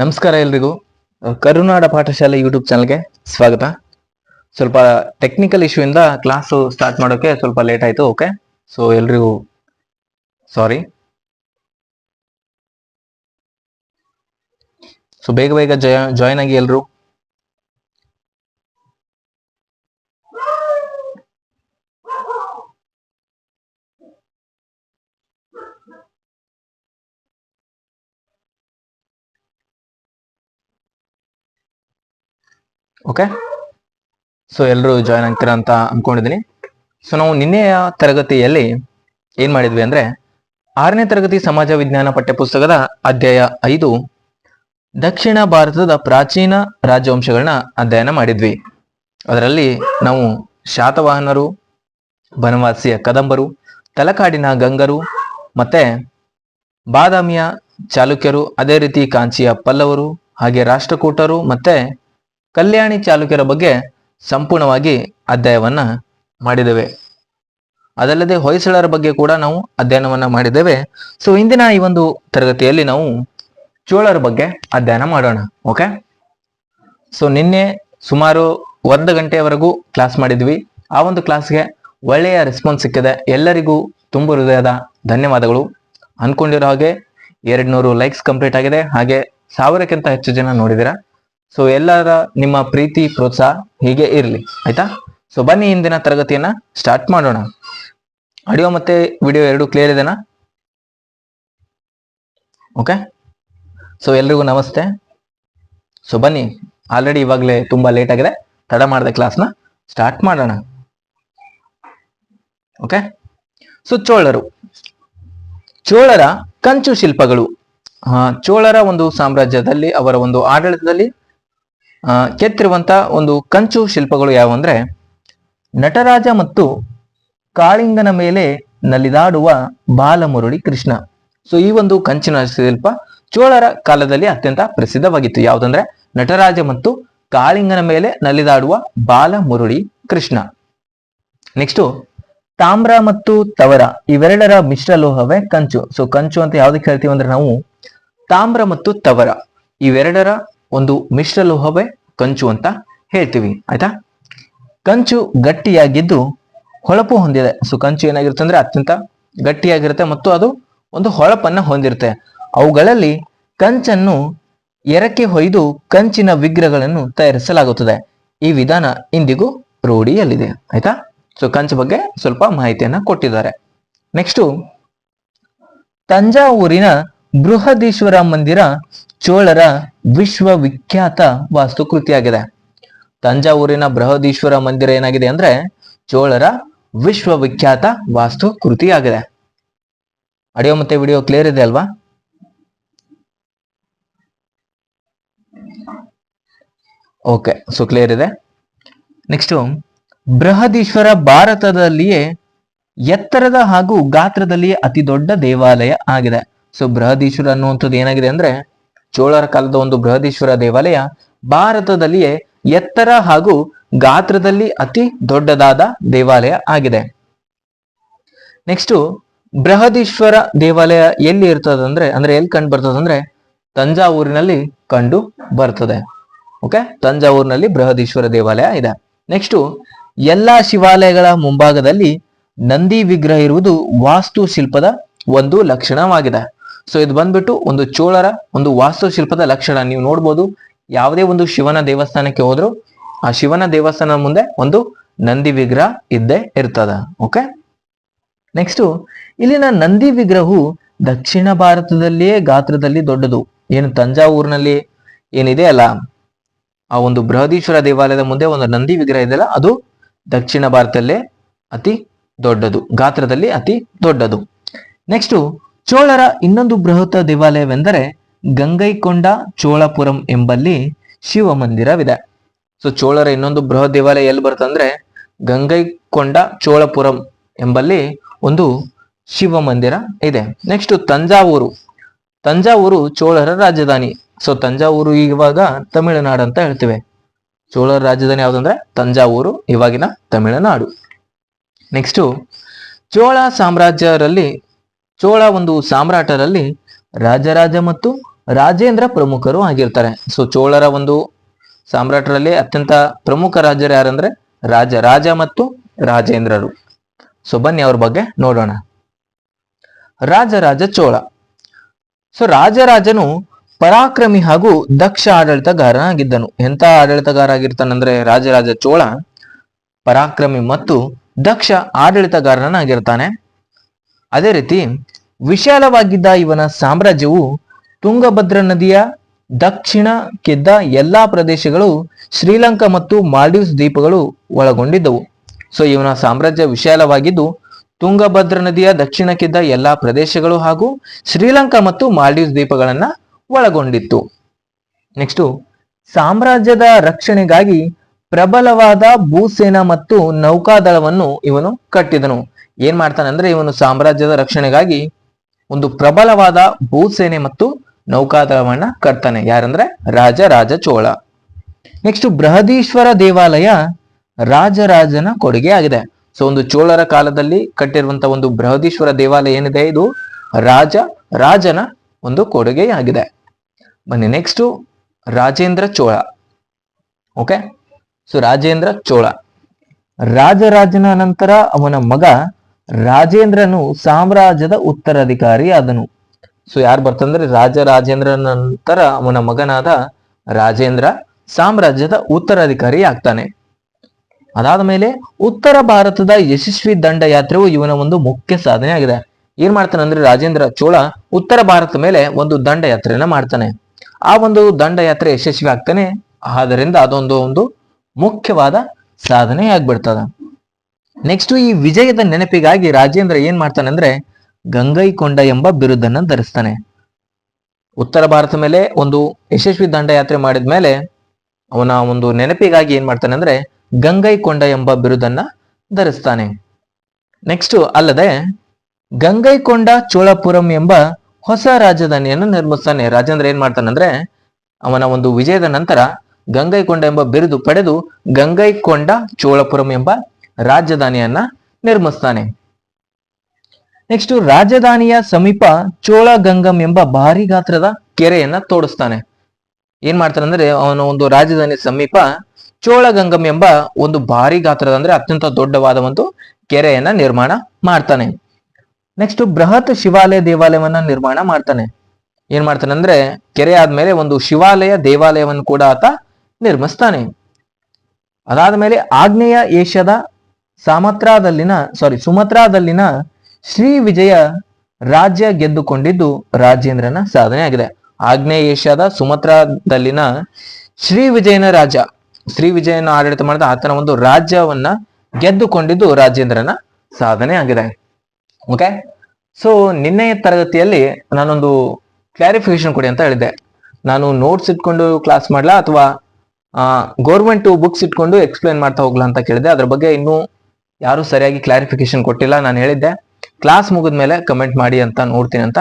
ನಮಸ್ಕಾರ ಎಲ್ರಿಗೂ. ಕರುನಾಡ ಪಾಠಶಾಲೆ ಯೂಟ್ಯೂಬ್ ಚಾನಲ್ಗೆ ಸ್ವಾಗತ. ಸ್ವಲ್ಪ ಟೆಕ್ನಿಕಲ್ ಇಶ್ಯೂ ಇಂದ ಕ್ಲಾಸು ಸ್ಟಾರ್ಟ್ ಮಾಡೋಕೆ ಸ್ವಲ್ಪ ಲೇಟ್ ಆಯ್ತು ಓಕೆ ಸೊ ಎಲ್ರಿಗೂ ಸಾರಿ ಸೊ ಬೇಗ ಬೇಗ ಜಾಯಿನ್ ಆಗಿ ಎಲ್ರು. ಓಕೆ ಸೊ ಎಲ್ಲರೂ ಜಾಯ್ನ್ ಆಗ್ತೀರಾ ಅಂತ ಅಂದ್ಕೊಂಡಿದ್ದೀನಿ ಸೊ ನಾವು ನಿನ್ನೆಯ ತರಗತಿಯಲ್ಲಿ ಏನು ಮಾಡಿದ್ವಿ ಅಂದರೆ ಆರನೇ ತರಗತಿ ಸಮಾಜ ವಿಜ್ಞಾನ ಪಠ್ಯಪುಸ್ತಕದ ಅಧ್ಯಾಯ ಐದು, ದಕ್ಷಿಣ ಭಾರತದ ಪ್ರಾಚೀನ ರಾಜವಂಶಗಳನ್ನ ಅಧ್ಯಯನ ಮಾಡಿದ್ವಿ. ಅದರಲ್ಲಿ ನಾವು ಶಾತವಾಹನರು, ಬನವಾಸಿಯ ಕದಂಬರು, ತಲಕಾಡಿನ ಗಂಗರು, ಮತ್ತೆ ಬಾದಾಮಿಯ ಚಾಲುಕ್ಯರು, ಅದೇ ರೀತಿ ಕಾಂಚಿಯ ಪಲ್ಲವರು, ಹಾಗೆ ರಾಷ್ಟ್ರಕೂಟರು, ಮತ್ತೆ ಕಲ್ಯಾಣಿ ಚಾಲುಕ್ಯರ ಬಗ್ಗೆ ಸಂಪೂರ್ಣವಾಗಿ ಅಧ್ಯಾಯವನ್ನ ಮಾಡಿದ್ದೇವೆ. ಅದಲ್ಲದೆ ಹೊಯ್ಸಳರ ಬಗ್ಗೆ ಕೂಡ ನಾವು ಅಧ್ಯಯನವನ್ನ ಮಾಡಿದ್ದೇವೆ. ಸೊ ಇಂದಿನ ಈ ಒಂದು ತರಗತಿಯಲ್ಲಿ ನಾವು ಚೋಳರ ಬಗ್ಗೆ ಅಧ್ಯಯನ ಮಾಡೋಣ. ಓಕೆ ಸೊ ನಿನ್ನೆ ಸುಮಾರು ಒಂದು ಗಂಟೆಯವರೆಗೂ ಕ್ಲಾಸ್ ಮಾಡಿದ್ವಿ. ಆ ಒಂದು ಕ್ಲಾಸ್ಗೆ ಒಳ್ಳೆಯ ರೆಸ್ಪಾನ್ಸ್ ಸಿಕ್ಕಿದೆ. ಎಲ್ಲರಿಗೂ ತುಂಬ ಹೃದಯದ ಧನ್ಯವಾದಗಳು. ಅನ್ಕೊಂಡಿರೋ ಹಾಗೆ ಎರಡು ನೂರು ಲೈಕ್ಸ್ ಕಂಪ್ಲೀಟ್ ಆಗಿದೆ. ಹಾಗೆ ಸಾವಿರಕ್ಕಿಂತ ಹೆಚ್ಚು ಜನ ನೋಡಿದಿರಾ ಸೊ ಎಲ್ಲರ ನಿಮ್ಮ ಪ್ರೀತಿ, ಪ್ರೋತ್ಸಾಹ ಹೀಗೆ ಇರಲಿ, ಆಯ್ತಾ? ಸೊ ಬನ್ನಿ ಇಂದಿನ ತರಗತಿಯನ್ನ ಸ್ಟಾರ್ಟ್ ಮಾಡೋಣ. ಆಡಿಯೋ ಮತ್ತೆ ವಿಡಿಯೋ ಎರಡು ಕ್ಲಿಯರ್ ಇದೆನಾ? ಓಕೆ ಸೊ ಎಲ್ರಿಗೂ ನಮಸ್ತೆ. ಸೊ ಬನ್ನಿ ಆಲ್ರೆಡಿ ಇವಾಗಲೇ ತುಂಬ ಲೇಟ್ ಆಗಿದೆ. ತಡ ಮಾಡಿದೆ ಕ್ಲಾಸ್ನ ಸ್ಟಾರ್ಟ್ ಮಾಡೋಣ. Okay so ಚೋಳರು. ಚೋಳರ ಕಂಚು ಶಿಲ್ಪಗಳು. ಚೋಳರ ಒಂದು ಸಾಮ್ರಾಜ್ಯದಲ್ಲಿ, ಅವರ ಒಂದು ಆಡಳಿತದಲ್ಲಿ ಕೆತ್ತಿರುವಂತ ಒಂದು ಕಂಚು ಶಿಲ್ಪಗಳು ಯಾವುವಂದ್ರೆ ನಟರಾಜ ಮತ್ತು ಕಾಳಿಂಗನ ಮೇಲೆ ನಲಿದಾಡುವ ಬಾಲಮುರುಳಿ ಕೃಷ್ಣ. ಸೊ ಈ ಒಂದು ಕಂಚಿನ ಶಿಲ್ಪ ಚೋಳರ ಕಾಲದಲ್ಲಿ ಅತ್ಯಂತ ಪ್ರಸಿದ್ಧವಾಗಿತ್ತು. ಯಾವುದಂದ್ರೆ ನಟರಾಜ ಮತ್ತು ಕಾಳಿಂಗನ ಮೇಲೆ ನಲಿದಾಡುವ ಬಾಲಮುರುಳಿ ಕೃಷ್ಣ. ನೆಕ್ಸ್ಟ್ ತಾಮ್ರ ಮತ್ತು ತವರ ಇವೆರಡರ ಮಿಶ್ರಲೋಹವೇ ಕಂಚು. ಸೊ ಕಂಚು ಅಂತ ಯಾವ್ದಕ್ಕೆ ಹೇಳ್ತೀವಿ ಅಂದ್ರೆ ನಾವು ತಾಮ್ರ ಮತ್ತು ತವರ ಇವೆರಡರ ಒಂದು ಮಿಶ್ರಲೋಹವೇ ಕಂಚು ಅಂತ ಹೇಳ್ತೀವಿ, ಆಯ್ತಾ? ಕಂಚು ಗಟ್ಟಿಯಾಗಿದ್ದು ಹೊಳಪು ಹೊಂದಿದೆ. ಸೊ ಕಂಚು ಏನಾಗಿರುತ್ತೆ ಅಂದ್ರೆ ಅತ್ಯಂತ ಗಟ್ಟಿಯಾಗಿರುತ್ತೆ ಮತ್ತು ಅದು ಒಂದು ಹೊಳಪನ್ನ ಹೊಂದಿರುತ್ತೆ. ಅವುಗಳಲ್ಲಿ ಕಂಚನ್ನು ಎರಕ್ಕೆ ಹೊಯ್ದು ಕಂಚಿನ ವಿಗ್ರಹಗಳನ್ನು ತಯಾರಿಸಲಾಗುತ್ತದೆ. ಈ ವಿಧಾನ ಇಂದಿಗೂ ರೂಢಿಯಲ್ಲಿದೆ, ಆಯ್ತಾ? ಸೊ ಕಂಚ ಬಗ್ಗೆ ಸ್ವಲ್ಪ ಮಾಹಿತಿಯನ್ನ ಕೊಟ್ಟಿದ್ದಾರೆ. ನೆಕ್ಸ್ಟು ತಂಜಾವೂರಿನ ಬೃಹದೀಶ್ವರ ಮಂದಿರ ಚೋಳರ ವಿಶ್ವವಿಖ್ಯಾತ ವಾಸ್ತುಕೃತಿಯಾಗಿದೆ. ತಂಜಾವೂರಿನ ಬೃಹದೀಶ್ವರ ಮಂದಿರ ಏನಾಗಿದೆ ಅಂದ್ರೆ ಚೋಳರ ವಿಶ್ವವಿಖ್ಯಾತ ವಾಸ್ತುಕೃತಿಯಾಗಿದೆ. ಆಡಿಯೋ ಮತ್ತೆ ವಿಡಿಯೋ ಕ್ಲಿಯರ್ ಇದೆ ಅಲ್ವಾ? ಓಕೆ, ಸೊ ಕ್ಲಿಯರ್ ಇದೆ. ನೆಕ್ಸ್ಟ್, ಬೃಹದೀಶ್ವರ ಭಾರತದಲ್ಲಿಯೇ ಎತ್ತರದ ಹಾಗೂ ಗಾತ್ರದಲ್ಲಿಯೇ ಅತಿ ದೊಡ್ಡ ದೇವಾಲಯ ಆಗಿದೆ. ಸೊ ಬೃಹದೀಶ್ವರ ಅನ್ನುವಂಥದ್ದು ಏನಾಗಿದೆ ಅಂದ್ರೆ ಚೋಳರ ಕಾಲದ ಒಂದು ಬೃಹದೀಶ್ವರ ದೇವಾಲಯ ಭಾರತದಲ್ಲಿಯೇ ಎತ್ತರ ಹಾಗೂ ಗಾತ್ರದಲ್ಲಿ ಅತಿ ದೊಡ್ಡದಾದ ದೇವಾಲಯ ಆಗಿದೆ. ನೆಕ್ಸ್ಟ್ ಬೃಹದೀಶ್ವರ ದೇವಾಲಯ ಎಲ್ಲಿ ಇರ್ತದೆ ಅಂದ್ರೆ ಅಂದ್ರೆ ಎಲ್ಲಿ ಕಂಡು ಬರ್ತದೆ ಅಂದ್ರೆ ತಂಜಾವೂರಿನಲ್ಲಿ ಕಂಡು ಬರ್ತದೆ. ಓಕೆ ತಂಜಾವೂರಿನಲ್ಲಿ ಬೃಹದೀಶ್ವರ ದೇವಾಲಯ ಇದೆ. ನೆಕ್ಸ್ಟ್ ಎಲ್ಲಾ ಶಿವಾಲಯಗಳ ಮುಂಭಾಗದಲ್ಲಿ ನಂದಿ ವಿಗ್ರಹ ಇರುವುದು ವಾಸ್ತುಶಿಲ್ಪದ ಒಂದು ಲಕ್ಷಣವಾಗಿದೆ. ಸೊ ಇದು ಬಂದ್ಬಿಟ್ಟು ಒಂದು ಚೋಳರ, ಒಂದು ವಾಸ್ತುಶಿಲ್ಪದ ಲಕ್ಷಣ. ನೀವು ನೋಡ್ಬೋದು, ಯಾವುದೇ ಒಂದು ಶಿವನ ದೇವಸ್ಥಾನಕ್ಕೆ ಹೋದ್ರು, ಆ ಶಿವನ ದೇವಸ್ಥಾನ ಮುಂದೆ ಒಂದು ನಂದಿ ವಿಗ್ರಹ ಇದ್ದೇ ಇರ್ತದ. ಓಕೆ ನೆಕ್ಸ್ಟ್ ಇಲ್ಲಿನ ನಂದಿ ವಿಗ್ರಹವು ದಕ್ಷಿಣ ಭಾರತದಲ್ಲಿಯೇ ಗಾತ್ರದಲ್ಲಿ ದೊಡ್ಡದು. ಏನು ತಂಜಾವೂರಿನಲ್ಲಿ ಏನಿದೆ ಅಲ್ಲ? ಆ ಒಂದು ಬೃಹದೀಶ್ವರ ದೇವಾಲಯದ ಮುಂದೆ ಒಂದು ನಂದಿ ವಿಗ್ರಹ ಇದೆಯಲ್ಲ, ಅದು ದಕ್ಷಿಣ ಭಾರತದಲ್ಲೇ ಅತಿ ದೊಡ್ಡದು. ಗಾತ್ರದಲ್ಲಿ ಅತಿ ದೊಡ್ಡದು. ನೆಕ್ಸ್ಟ್ ಚೋಳರ ಇನ್ನೊಂದು ಬೃಹತ್ ದೇವಾಲಯವೆಂದರೆ ಗಂಗೈಕೊಂಡ ಚೋಳಪುರಂ ಎಂಬಲ್ಲಿ ಶಿವ ಮಂದಿರವಿದೆ ಸೊ ಚೋಳರ ಇನ್ನೊಂದು ಬೃಹತ್ ದೇವಾಲಯ ಎಲ್ಲಿ ಬರುತ್ತಂದ್ರೆ ಗಂಗೈಕೊಂಡ ಚೋಳಪುರಂ ಎಂಬಲ್ಲಿ ಒಂದು ಶಿವ ಮಂದಿರ ಇದೆ. ನೆಕ್ಸ್ಟ್ ತಂಜಾವೂರು. ತಂಜಾವೂರು ಚೋಳರ ರಾಜಧಾನಿ. ಸೊ ತಂಜಾವೂರು ಇವಾಗ ತಮಿಳುನಾಡು ಅಂತ ಹೇಳ್ತೇವೆ. ಚೋಳರ ರಾಜಧಾನಿ ಯಾವುದಂದ್ರೆ ತಂಜಾವೂರು, ಇವಾಗಿನ ತಮಿಳುನಾಡು. ನೆಕ್ಸ್ಟ್ ಚೋಳ ಸಾಮ್ರಾಜ್ಯರಲ್ಲಿ ಚೋಳ ಒಂದು ಸಾಮ್ರಾಟರಲ್ಲಿ ರಾಜರಾಜ ಮತ್ತು ರಾಜೇಂದ್ರ ಪ್ರಮುಖರು ಆಗಿರ್ತಾರೆ. ಸೊ ಚೋಳರ ಒಂದು ಸಾಮ್ರಾಟರಲ್ಲಿ ಅತ್ಯಂತ ಪ್ರಮುಖ ರಾಜರು ಯಾರಂದ್ರೆ ರಾಜ ರಾಜ ಮತ್ತು ರಾಜೇಂದ್ರರು. ಸೊ ಬನ್ನಿ ಅವ್ರ ಬಗ್ಗೆ ನೋಡೋಣ. ರಾಜರಾಜ ಚೋಳ. ಸೊ ರಾಜರಾಜನು ಪರಾಕ್ರಮಿ ಹಾಗೂ ದಕ್ಷ ಆಡಳಿತಗಾರನಾಗಿದ್ದನು. ಎಂತ ಆಡಳಿತಗಾರ ಆಗಿರ್ತಾನಂದ್ರೆ ರಾಜರಾಜ ಚೋಳ ಪರಾಕ್ರಮಿ ಮತ್ತು ದಕ್ಷ ಆಡಳಿತಗಾರನಾಗಿರ್ತಾನೆ ಅದೇ ರೀತಿ ವಿಶಾಲವಾಗಿದ್ದ ಇವನ ಸಾಮ್ರಾಜ್ಯವು ತುಂಗಭದ್ರ ನದಿಯ ದಕ್ಷಿಣಕ್ಕಿದ್ದ ಎಲ್ಲಾ ಪ್ರದೇಶಗಳು ಶ್ರೀಲಂಕಾ ಮತ್ತು ಮಾಲ್ಡೀವ್ಸ್ ದ್ವೀಪಗಳು ಒಳಗೊಂಡಿದ್ದವು. ಸೊ ಇವನ ಸಾಮ್ರಾಜ್ಯ ವಿಶಾಲವಾಗಿದ್ದು ತುಂಗಭದ್ರ ನದಿಯ ದಕ್ಷಿಣಕ್ಕಿದ್ದ ಎಲ್ಲಾ ಪ್ರದೇಶಗಳು ಹಾಗೂ ಶ್ರೀಲಂಕಾ ಮತ್ತು ಮಾಲ್ಡೀವ್ಸ್ ದ್ವೀಪಗಳನ್ನ ಒಳಗೊಂಡಿತ್ತು. ನೆಕ್ಸ್ಟು ಸಾಮ್ರಾಜ್ಯದ ರಕ್ಷಣೆಗಾಗಿ ಪ್ರಬಲವಾದ ಭೂಸೇನಾ ಮತ್ತು ನೌಕಾದಳವನ್ನು ಇವನು ಕಟ್ಟಿದನು. ಏನ್ ಮಾಡ್ತಾನೆ ಅಂದ್ರೆ ಇವನು ಸಾಮ್ರಾಜ್ಯದ ರಕ್ಷಣೆಗಾಗಿ ಒಂದು ಪ್ರಬಲವಾದ ಭೂಸೇನೆ ಮತ್ತು ನೌಕಾದಳವನ್ನ ಕಟ್ತಾನೆ. ಯಾರಂದ್ರೆ? ರಾಜ ರಾಜ ಚೋಳ. ನೆಕ್ಸ್ಟ್ ಬೃಹದೀಶ್ವರ ದೇವಾಲಯ ರಾಜರಾಜನ ಕೊಡುಗೆ ಆಗಿದೆ. ಸೊ ಒಂದು ಚೋಳರ ಕಾಲದಲ್ಲಿ ಕಟ್ಟಿರುವಂತ ಒಂದು ಬೃಹದೀಶ್ವರ ದೇವಾಲಯ ಏನಿದೆ? ಇದು ರಾಜ ರಾಜನ ಒಂದು ಕೊಡುಗೆಯಾಗಿದೆ ಬನ್ನಿ next Rajendra Chola. Okay so Rajendra Chola. ರಾಜರಾಜನ ನಂತರ ಅವನ ಮಗ ರಾಜೇಂದ್ರನು ಸಾಮ್ರಾಜ್ಯದ ಉತ್ತರಾಧಿಕಾರಿ ಆದನು. ಸೊ ಯಾರು ಬರ್ತಂದ್ರೆ ರಾಜ ರಾಜೇಂದ್ರ ನಂತರ ಅವನ ಮಗನಾದ ರಾಜೇಂದ್ರ ಸಾಮ್ರಾಜ್ಯದ ಉತ್ತರಾಧಿಕಾರಿ ಆಗ್ತಾನೆ. ಅದಾದ ಮೇಲೆ ಉತ್ತರ ಭಾರತದ ಯಶಸ್ವಿ ದಂಡಯಾತ್ರೆಯು ಇವನ ಒಂದು ಮುಖ್ಯ ಸಾಧನೆ ಆಗಿದೆ. ಏನ್ ಮಾಡ್ತಾನೆ ಅಂದ್ರೆ ರಾಜೇಂದ್ರ ಚೋಳ ಉತ್ತರ ಭಾರತ ಮೇಲೆ ಒಂದು ದಂಡಯಾತ್ರೆಯನ್ನ ಮಾಡ್ತಾನೆ. ಆ ಒಂದು ದಂಡಯಾತ್ರೆ ಯಶಸ್ವಿ ಆಗ್ತಾನೆ ಆದ್ದರಿಂದ ಅದೊಂದು ಒಂದು ಮುಖ್ಯವಾದ ಸಾಧನೆ ಆಗ್ಬಿಡ್ತದ. ನೆಕ್ಸ್ಟ್ ಈ ವಿಜಯದ ನೆನಪಿಗಾಗಿ ರಾಜೇಂದ್ರ ಏನ್ ಮಾಡ್ತಾನೆ ಅಂದ್ರೆ ಗಂಗೈಕೊಂಡ ಎಂಬ ಬಿರುದನ್ನ ಧರಿಸ್ತಾನೆ. ಉತ್ತರ ಭಾರತ ಮೇಲೆ ಒಂದು ಯಶಸ್ವಿ ದಂಡಯಾತ್ರೆ ಮಾಡಿದ ಮೇಲೆ ಅವನ ಒಂದು ನೆನಪಿಗಾಗಿ ಏನ್ ಮಾಡ್ತಾನೆ ಅಂದ್ರೆ ಗಂಗೈಕೊಂಡ ಎಂಬ ಬಿರುದನ್ನ ಧರಿಸ್ತಾನೆ. ನೆಕ್ಸ್ಟ್ ಅಲ್ಲದೆ ಗಂಗೈಕೊಂಡ ಚೋಳಪುರಂ ಎಂಬ ಹೊಸ ರಾಜಧಾನಿಯನ್ನು ನಿರ್ಮಿಸ್ತಾನೆ. ರಾಜೇಂದ್ರ ಏನ್ ಮಾಡ್ತಾನೆ ಅಂದ್ರೆ ಅವನ ಒಂದು ವಿಜಯದ ನಂತರ ಗಂಗೈಕೊಂಡ ಎಂಬ ಬಿರುದು ಪಡೆದು ಗಂಗೈಕೊಂಡ ಚೋಳಪುರಂ ಎಂಬ ರಾಜಧಾನಿಯನ್ನ ನಿರ್ಮಿಸ್ತಾನೆ. ನೆಕ್ಸ್ಟ್ ರಾಜಧಾನಿಯ ಸಮೀಪ ಚೋಳ ಗಂಗಂ ಎಂಬ ಭಾರಿ ಗಾತ್ರದ ಕೆರೆಯನ್ನ ತೋಡಿಸ್ತಾನೆ. ಏನ್ ಮಾಡ್ತಾನೆ ಅಂದ್ರೆ ಅವನು ಒಂದು ರಾಜಧಾನಿ ಸಮೀಪ ಚೋಳಗಂಗಂ ಎಂಬ ಒಂದು ಭಾರಿ ಗಾತ್ರದ ಅಂದ್ರೆ ಅತ್ಯಂತ ದೊಡ್ಡವಾದ ಒಂದು ಕೆರೆಯನ್ನ ನಿರ್ಮಾಣ ಮಾಡ್ತಾನೆ. ನೆಕ್ಸ್ಟ್ ಬೃಹತ್ ಶಿವಾಲಯ ದೇವಾಲಯವನ್ನ ನಿರ್ಮಾಣ ಮಾಡ್ತಾನೆ. ಏನ್ ಮಾಡ್ತಾನೆ ಅಂದ್ರೆ ಕೆರೆ ಆದ್ಮೇಲೆ ಒಂದು ಶಿವಾಲಯ ದೇವಾಲಯವನ್ನು ಕೂಡ ಆತ ನಿರ್ಮಿಸ್ತಾನೆ. ಅದಾದ ಮೇಲೆ ಆಗ್ನೇಯ ಏಷ್ಯಾದ ಸಾಮತ್ರಾದಲ್ಲಿನ ಸಾರಿ ಸುಮತ್ರಾದಲ್ಲಿನ ಶ್ರೀ ವಿಜಯ ರಾಜ್ಯ ಗೆದ್ದುಕೊಂಡಿದ್ದು ರಾಜೇಂದ್ರನ ಸಾಧನೆ ಆಗಿದೆ. ಆಗ್ನೇಯ ಏಷ್ಯಾದ ಸುಮತ್ರಾದಲ್ಲಿನ ಶ್ರೀ ವಿಜಯನ ರಾಜ, ಶ್ರೀ ವಿಜಯನ ಆಡಳಿತ ಮಾಡಿದ ಆತನ ಒಂದು ರಾಜ್ಯವನ್ನ ಗೆದ್ದುಕೊಂಡಿದ್ದು ರಾಜೇಂದ್ರನ ಸಾಧನೆ ಆಗಿದೆ. ಓಕೆ ಸೊ ನಿನ್ನೆಯ ತರಗತಿಯಲ್ಲಿ ನಾನೊಂದು ಕ್ಲಾರಿಫಿಕೇಶನ್ ಕೊಡಿ ಅಂತ ಹೇಳಿದ್ದೆ. ನಾನು ನೋಟ್ಸ್ ಇಟ್ಕೊಂಡು ಕ್ಲಾಸ್ ಮಾಡ್ಲಾ ಅಥವಾ ಗೌರ್ಮೆಂಟ್ ಬುಕ್ಸ್ ಇಟ್ಕೊಂಡು ಎಕ್ಸ್ಪ್ಲೈನ್ ಮಾಡ್ತಾ ಹೋಗ್ಲಾ ಅಂತ ಕೇಳಿದೆ ಅದ್ರ ಬಗ್ಗೆ ಇನ್ನೂ ಯಾರು ಸರಿಯಾಗಿ ಕ್ಲಾರಿಫಿಕೇಶನ್ ಕೊಟ್ಟಿಲ್ಲ. ನಾನು ಹೇಳಿದ್ದೆ ಕ್ಲಾಸ್ ಮುಗಿದ್ಮೇಲೆ ಕಮೆಂಟ್ ಮಾಡಿ ಅಂತ ನೋಡ್ತೀನಿ ಅಂತ.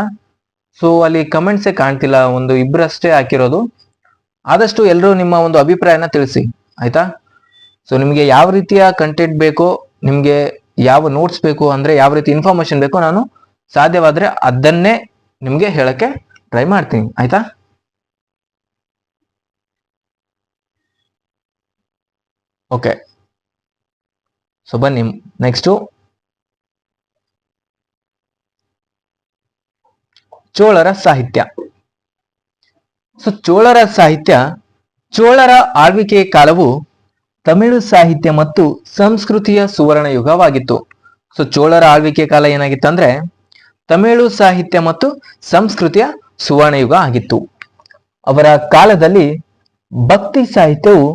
ಸೊ ಅಲ್ಲಿ ಕಮೆಂಟ್ಸೇ ಕಾಣ್ತಿಲ್ಲ. ಒಂದು ಇಬ್ಬರಷ್ಟೇ ಹಾಕಿರೋದು. ಆದಷ್ಟು ಎಲ್ಲರೂ ನಿಮ್ಮ ಒಂದು ಅಭಿಪ್ರಾಯನ ತಿಳಿಸಿ. ಆಯ್ತಾ? ಸೊ ನಿಮಗೆ ಯಾವ ರೀತಿಯ ಕಂಟೆಂಟ್ ಬೇಕೋ, ನಿಮಗೆ ಯಾವ ನೋಟ್ಸ್ ಬೇಕು ಅಂದರೆ ಯಾವ ರೀತಿ ಇನ್ಫಾರ್ಮೇಶನ್ ಬೇಕೋ ನಾನು ಸಾಧ್ಯವಾದರೆ ಅದನ್ನೇ ನಿಮಗೆ ಹೇಳಕ್ಕೆ ಟ್ರೈ ಮಾಡ್ತೀನಿ. ಆಯ್ತಾ? ಓಕೆ ಸೊ ಬನ್ನಿ ನೆಕ್ಸ್ಟು ಚೋಳರ ಸಾಹಿತ್ಯ. ಸೊ ಚೋಳರ ಸಾಹಿತ್ಯ, ಚೋಳರ ಆಳ್ವಿಕೆ ಕಾಲವು ತಮಿಳು ಸಾಹಿತ್ಯ ಮತ್ತು ಸಂಸ್ಕೃತಿಯ ಸುವರ್ಣ ಯುಗವಾಗಿತ್ತು ಸೊ ಚೋಳರ ಆಳ್ವಿಕೆ ಕಾಲ ಏನಾಗಿತ್ತಂದ್ರೆ ತಮಿಳು ಸಾಹಿತ್ಯ ಮತ್ತು ಸಂಸ್ಕೃತಿಯ ಸುವರ್ಣ ಯುಗ ಆಗಿತ್ತು. ಅವರ ಕಾಲದಲ್ಲಿ ಭಕ್ತಿ ಸಾಹಿತ್ಯವು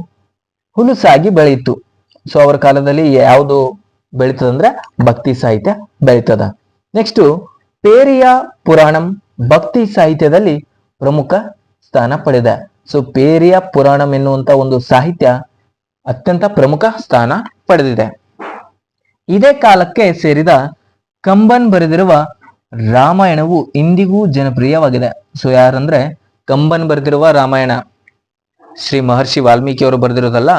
ಹುಲುಸಾಗಿ ಬೆಳೆಯಿತು. ಸೊ ಅವರ ಕಾಲದಲ್ಲಿ ಯಾವುದು ಬೆಳೀತದಂದ್ರೆ ಭಕ್ತಿ ಸಾಹಿತ್ಯ ಬೆಳೀತದ. ನೆಕ್ಸ್ಟ್ ಪೇರಿಯ ಪುರಾಣಂ ಭಕ್ತಿ ಸಾಹಿತ್ಯದಲ್ಲಿ ಪ್ರಮುಖ ಸ್ಥಾನ ಪಡೆದ. ಸೊ ಪೇರಿಯ ಪುರಾಣಂ ಎನ್ನುವಂತ ಒಂದು ಸಾಹಿತ್ಯ ಅತ್ಯಂತ ಪ್ರಮುಖ ಸ್ಥಾನ ಪಡೆದಿದೆ. ಇದೇ ಕಾಲಕ್ಕೆ ಸೇರಿದ ಕಂಬನ್ ಬರೆದಿರುವ ರಾಮಾಯಣವು ಇಂದಿಗೂ ಜನಪ್ರಿಯವಾಗಿದೆ. ಸೊ ಯಾರಂದ್ರೆ ಕಂಬನ್ ಬರೆದಿರುವ ರಾಮಾಯಣ ಶ್ರೀ ಮಹರ್ಷಿ ವಾಲ್ಮೀಕಿ ಅವರು ಬರೆದಿರೋದಲ್ಲ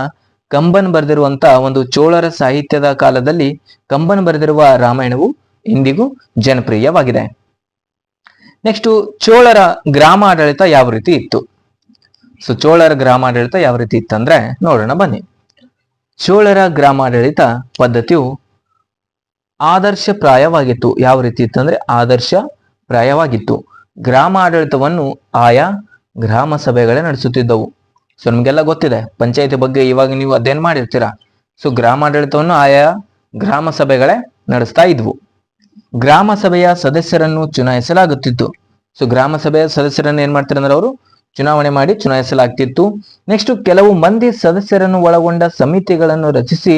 ಕಂಬನ್ ಬರೆದಿರುವಂತ ಒಂದು ಚೋಳರ ಸಾಹಿತ್ಯದ ಕಾಲದಲ್ಲಿ ಕಂಬನ್ ಬರೆದಿರುವ ರಾಮಾಯಣವು ಇಂದಿಗೂ ಜನಪ್ರಿಯವಾಗಿದೆ. ನೆಕ್ಸ್ಟ್ ಚೋಳರ ಗ್ರಾಮಾಡಳಿತ ಯಾವ ರೀತಿ ಇತ್ತು? ಸೊ ಚೋಳರ ಗ್ರಾಮಾಡಳಿತ ಯಾವ ರೀತಿ ಇತ್ತಂದ್ರೆ ನೋಡೋಣ ಬನ್ನಿ. ಚೋಳರ ಗ್ರಾಮಾಡಳಿತ ಪದ್ಧತಿಯು ಆದರ್ಶ ಪ್ರಾಯವಾಗಿತ್ತು ಯಾವ ರೀತಿ ಇತ್ತಂದ್ರೆ ಆದರ್ಶ ಪ್ರಾಯವಾಗಿತ್ತು ಗ್ರಾಮ ಆಡಳಿತವನ್ನು ಆಯಾ ಗ್ರಾಮ ಸಭೆಗಳೇ ನಡೆಸುತ್ತಿದ್ದವು. ಸೊ ನಿಮಗೆಲ್ಲ ಗೊತ್ತಿದೆ, ಪಂಚಾಯತಿ ಬಗ್ಗೆ ಇವಾಗ ನೀವು ಅಧ್ಯಯನ ಮಾಡಿರ್ತೀರಾ? ಸೊ ಗ್ರಾಮಾಡಳಿತವನ್ನು ಆಯಾ ಗ್ರಾಮ ಸಭೆಗಳೇ ನಡೆಸ್ತಾ ಇದ್ವು. ಗ್ರಾಮ ಸಭೆಯ ಸದಸ್ಯರನ್ನು ಚುನಾಯಿಸಲಾಗುತ್ತಿತ್ತು. ಸೊ ಗ್ರಾಮ ಸಭೆಯ ಸದಸ್ಯರನ್ನು ಏನ್ ಮಾಡ್ತಾರೆ ಅಂದ್ರೆ ಅವರು ಚುನಾವಣೆ ಮಾಡಿ ಚುನಾಯಿಸಲಾಗ್ತಿತ್ತು. ನೆಕ್ಸ್ಟ್ ಕೆಲವು ಮಂದಿ ಸದಸ್ಯರನ್ನು ಒಳಗೊಂಡ ಸಮಿತಿಗಳನ್ನು ರಚಿಸಿ